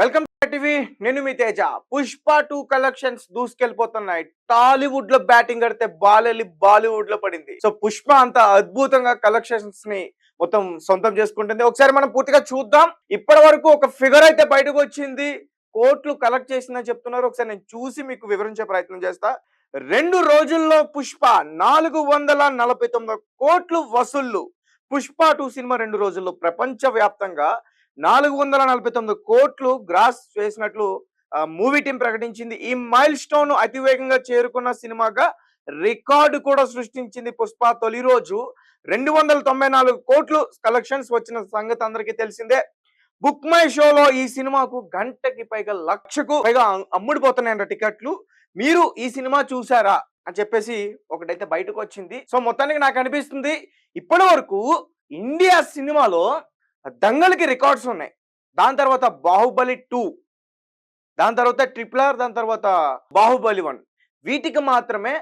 Welcome TV. నేను మీ Teja. Pushpa two collections దూసుకెళ్ళిపోతున్నాయి. టాలీవుడ్లో బ్యాటింగ్ కడితే బాలెలి బాలీవుడ్లో పడింది. సో పుష్ప అంత అద్భుతంగా కలెక్షన్స్ని మొత్తం సొంతం చేసుకుంటుంది. ఒకసారి మనం పూర్తిగా చూద్దాం. ఇప్పటి వరకు ఒక ఫిగర్ అయితే బయటకు వచ్చింది. కోట్లు కలెక్ట్ చేసిందని చెప్తున్నారు. ఒకసారి నేను చూసి మీకు వివరించే ప్రయత్నం చేస్తా. రెండు రోజుల్లో పుష్ప నాలుగు వందల నలభై తొమ్మిది కోట్లు వసూళ్ళు. పుష్ప టూ సినిమా రెండు రోజుల్లో ప్రపంచ వ్యాప్తంగా నాలుగు వందల నలభై తొమ్మిది కోట్లు గ్రాస్ చేసినట్లు మూవీ టీం ప్రకటించింది. ఈ మైల్ స్టోన్ అతివేగంగా చేరుకున్న సినిమాగా రికార్డు కూడా సృష్టించింది పుష్ప తొలి రోజు. రెండు వందల తొంభై నాలుగు కోట్లు కలెక్షన్స్ వచ్చిన సంగతి అందరికీ తెలిసిందే. బుక్ మై షోలో ఈ సినిమాకు గంటకి పైగా లక్షకు పైగా అమ్- టికెట్లు మీరు ఈ సినిమా చూసారా అని చెప్పేసి ఒకటైతే బయటకు వచ్చింది. సో మొత్తానికి నాకు అనిపిస్తుంది ఇప్పటి వరకు ఇండియా సినిమాలో దంగల్కి రికార్డ్స్ ఉన్నాయి. దాని తర్వాత బాహుబలి టూ దాని తర్వాత ట్రిపుల్ ఆర్ దాని తర్వాత బాహుబలి వన్. వీటికి మాత్రమే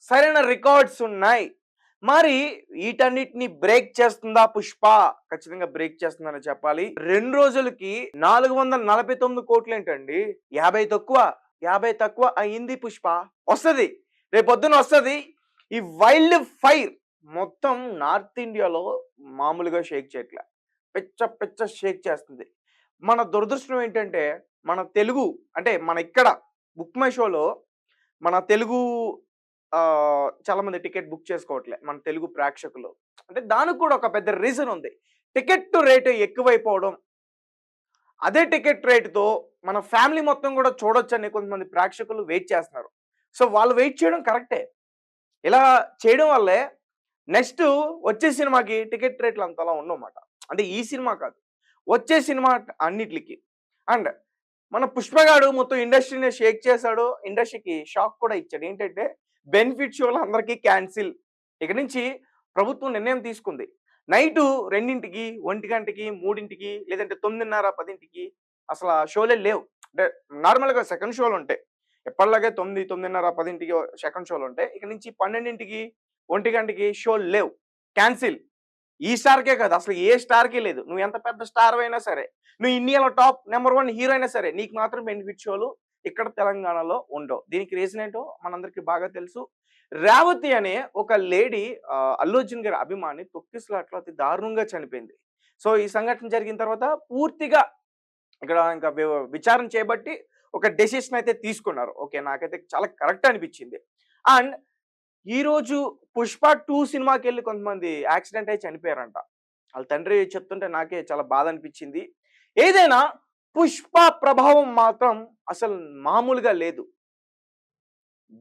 సరైన రికార్డ్స్ ఉన్నాయి. మరి వీటన్నిటిని బ్రేక్ చేస్తుందా పుష్ప? ఖచ్చితంగా బ్రేక్ చేస్తుందని చెప్పాలి. రెండు రోజులకి నాలుగు వందల నలభై తొమ్మిది కోట్లు ఏంటండి యాభై తక్కువ యాభై తక్కువ అయింది పుష్ప. వస్తుంది. రేపొద్దున వస్తుంది. ఈ వైల్డ్ ఫైర్ మొత్తం నార్త్ ఇండియాలో మామూలుగా షేక్ చేయట్లే. పిచ్చ పిచ్చ షేక్ చేస్తుంది. మన దురదృష్టం ఏంటంటే మన తెలుగు అంటే మన ఇక్కడ బుక్ మై షోలో మన తెలుగు చాలామంది చాలా మంది టికెట్ బుక్ చేసుకోవట్లే మన తెలుగు ప్రేక్షకులు. అంటే దానికి కూడా ఒక పెద్ద రీజన్ ఉంది. టికెట్ రేటు ఎక్కువైపోవడం. అదే టికెట్ రేటుతో మన ఫ్యామిలీ మొత్తం కూడా చూడొచ్చని కొంతమంది ప్రేక్షకులు వెయిట్ చేస్తున్నారు. సో వాళ్ళు వెయిట్ చేయడం కరెక్టే. ఇలా చేయడం వల్లే నెక్స్ట్ వచ్చే సినిమాకి టికెట్ రేట్లు అంతలా ఉండవన్నమాట అంటే ఈ సినిమా కాదు. వచ్చే సినిమా అన్నిటికి. అండ్ మన పుష్పగాడు మొత్తం ఇండస్ట్రీని షేక్ చేశాడు. ఇండస్ట్రీకి షాక్ కూడా ఇచ్చాడు. ఏంటంటే బెనిఫిట్ షోలు అందరికీ క్యాన్సిల్. ఇక నుంచి ప్రభుత్వం నిర్ణయం తీసుకుంది. నైటు రెండింటికి ఒంటి గంటకి మూడింటికి లేదంటే తొమ్మిదిన్నర పదింటికి అసలు ఆ షోలే లేవు. అంటే నార్మల్గా సెకండ్ షోలు ఉంటాయి. ఎప్పటిలాగే తొమ్మిది తొమ్మిదిన్నర పదింటికి సెకండ్ షోలు ఉంటాయి. ఇక నుంచి పన్నెండింటికి ఒంటి గంటకి షోలు లేవు. క్యాన్సిల్. ఈ స్టార్కే కాదు. అసలు ఏ స్టార్కే లేదు. నువ్వు ఎంత పెద్ద స్టార్ అయినా సరే నువ్వు ఇండియాలో టాప్ నెంబర్ వన్ హీరో అయినా సరే నీకు మాత్రం బెనిఫిట్ షోలు ఇక్కడ తెలంగాణలో ఉండవు. దీనికి రీజన్ ఏంటో మనందరికీ బాగా తెలుసు. రేవతి అనే ఒక లేడీ అల్లు అర్జున్ గారి అభిమాని తొక్కిసలాట్లో అతి దారుణంగా చనిపోయింది. సో ఈ సంఘటన జరిగిన తర్వాత పూర్తిగా ఇక్కడ ఇంకా విచారణ చేయబట్టి ఒక డెసిషన్ అయితే తీసుకున్నారు. ఓకే నాకైతే చాలా కరెక్ట్ అనిపించింది. అండ్ ఈ రోజు పుష్ప టూ సినిమాకి వెళ్ళి కొంతమంది యాక్సిడెంట్ అయి చనిపోయారంట. వాళ్ళ తండ్రి చెప్తుంటే నాకే చాలా బాధ అనిపించింది ఏదైనా పుష్ప ప్రభావం మాత్రం అసలు మామూలుగా లేదు.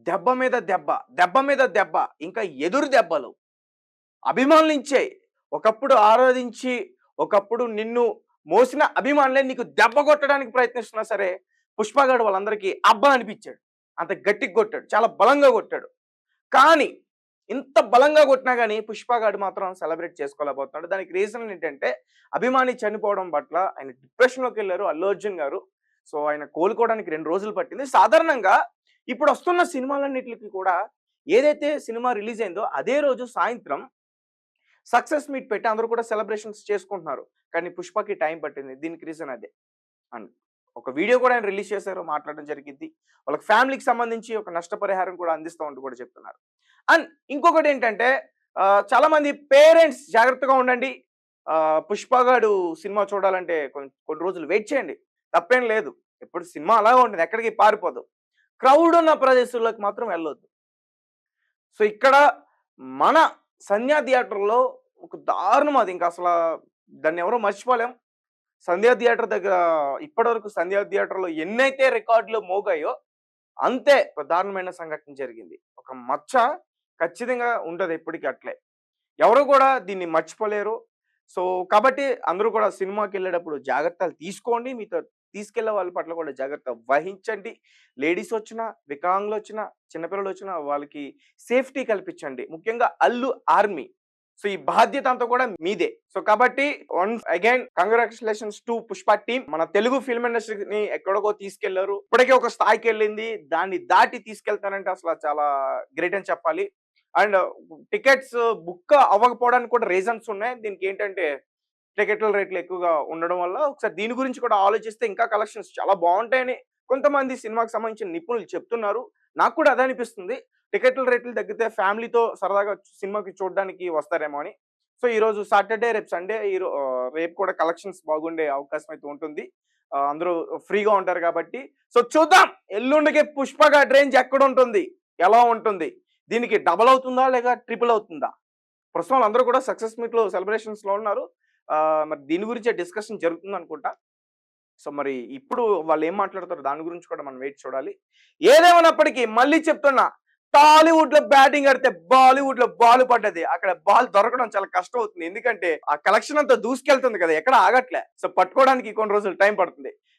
దెబ్బ మీద దెబ్బ దెబ్బ మీద దెబ్బ ఇంకా ఎదురు దెబ్బలు. అభిమానులించే ఒకప్పుడు ఆరాధించి ఒకప్పుడు నిన్ను మోసిన అభిమానులే నీకు దెబ్బ కొట్టడానికి ప్రయత్నిస్తున్నా సరే పుష్పగాడు వాళ్ళందరికీ అబ్బా అనిపించాడు. అంత గట్టిగా కొట్టాడు చాలా బలంగా కొట్టాడు. కానీ ఇంత బలంగా కొట్టినా కానీ పుష్పగాడు మాత్రం సెలబ్రేట్ చేసుకోలేకపోతున్నాడు. దానికి రీజన్ ఏంటంటే అభిమాని చనిపోవడం పట్ల ఆయన డిప్రెషన్లోకి వెళ్ళారు అల్లు అర్జున్ గారు. సో ఆయన కోలుకోవడానికి రెండు రోజులు పట్టింది. సాధారణంగా ఇప్పుడు వస్తున్న సినిమాలన్నిటికి కూడా ఏదైతే సినిమా రిలీజ్ అయిందో అదే రోజు సాయంత్రం సక్సెస్ మీట్ పెట్టి అందరూ కూడా సెలబ్రేషన్స్ చేసుకుంటున్నారు. కానీ పుష్పకి టైం పట్టింది. దీనికి రీజన్ అదే. అండ్ ఒక వీడియో కూడా ఆయన రిలీజ్ చేశారు మాట్లాడడం జరిగింది. వాళ్ళకి ఫ్యామిలీకి సంబంధించి ఒక నష్టపరిహారం కూడా అందిస్తామంటూ కూడా చెప్తున్నారు. అండ్ ఇంకొకటి ఏంటంటే చాలామంది పేరెంట్స్ జాగ్రత్తగా ఉండండి. పుష్పగాడు సినిమా చూడాలంటే కొన్ని కొన్ని రోజులు వెయిట్ చేయండి. తప్పేం లేదు. ఇప్పుడు సినిమా అలాగే ఉంటుంది. ఎక్కడికి పారిపోదు. క్రౌడ్ ఉన్న ప్రదేశాల్లోకి మాత్రం వెళ్ళొద్దు. సో ఇక్కడ మన సంధ్యా థియేటర్లో ఒక దారుణం అది. ఇంకా అసలు దాన్ని ఎవరో మర్చిపోలేం. సంధ్యా థియేటర్ దగ్గర ఇప్పటివరకు సంధ్యా థియేటర్లో ఎన్నైతే రికార్డులు మోగాయో అంతే ప్రధానమైన దారుణమైన సంఘటన జరిగింది. ఒక మచ్చ ఖచ్చితంగా ఉండదు ఎప్పటికీ అట్లే. ఎవరు కూడా దీన్ని మర్చిపోలేరు. సో కాబట్టి అందరూ కూడా సినిమాకి వెళ్ళేటప్పుడు జాగ్రత్తలు తీసుకోండి. మీతో తీసుకెళ్ళే వాళ్ళ పట్ల కూడా జాగ్రత్త వహించండి. లేడీస్ వచ్చినా వికలాంగులు వచ్చినా చిన్నపిల్లలు వచ్చినా వాళ్ళకి సేఫ్టీ కల్పించండి. ముఖ్యంగా అల్లు ఆర్మీ. సో ఈ బాధ్యత అంతా కూడా మీదే. సో కాబట్టి once again congratulations to Pushpa team మన తెలుగు ఫిల్మ్ ఇండస్ట్రీని ఎక్కడికో తీసుకెళ్ళారు. ఇప్పటికే ఒక స్థాయికి వెళ్ళింది. దాన్ని దాటి తీసుకెళ్తానంటే అసలు చాలా గ్రేట్ అని చెప్పాలి. అండ్ టికెట్స్ బుక్ అవ్వకపోవడానికి కూడా రీజన్స్ ఉన్నాయి. దీనికి ఏంటంటే టికెట్ల రేట్లు ఎక్కువగా ఉండడం వల్ల ఒకసారి దీని గురించి కూడా ఆలోచిస్తే ఇంకా కలెక్షన్స్ చాలా బాగుంటాయని కొంతమంది సినిమాకి సంబంధించిన నిపుణులు చెప్తున్నారు. నాకు కూడా అదే అనిపిస్తుంది. టికెట్ల రేట్లు తగ్గితే ఫ్యామిలీతో సరదాగా సినిమాకి చూడడానికి వస్తారేమో అని. సో ఈ రోజు సాటర్డే రేపు సండే ఈ రేపు కూడా కలెక్షన్స్ బాగుండే అవకాశం అయితే ఉంటుంది. అందరూ ఫ్రీగా ఉంటారు కాబట్టి. సో చూద్దాం! ఎల్లుండికి పుష్పగా రేంజ్ ఎక్కడ ఉంటుంది? ఎలా ఉంటుంది? దీనికి డబల్ అవుతుందా లేక ట్రిపుల్ అవుతుందా? ప్రస్తుతం అందరూ కూడా సక్సెస్ మీట్లో సెలబ్రేషన్స్లో ఉన్నారు మరి దీని గురించే డిస్కషన్ జరుగుతుంది అనుకుంటా. సో మరి ఇప్పుడు వాళ్ళు ఏం మాట్లాడతారు దాని గురించి కూడా మనం వెయిట్ చూడాలి. ఏదేమైనప్పటికీ మళ్ళీ చెప్తున్నా టాలీవుడ్లో బ్యాటింగ్ ఆడితే బాలీవుడ్లో బాల్ పడ్డది. అక్కడ బాల్ దొరకడం చాలా కష్టం అవుతుంది. ఎందుకంటే ఆ కలెక్షన్ అంతా దూసుకెళ్తుంది కదా. ఎక్కడ ఆగట్లే. సో పట్టుకోవడానికి కొన్ని రోజులు టైం పడుతుంది.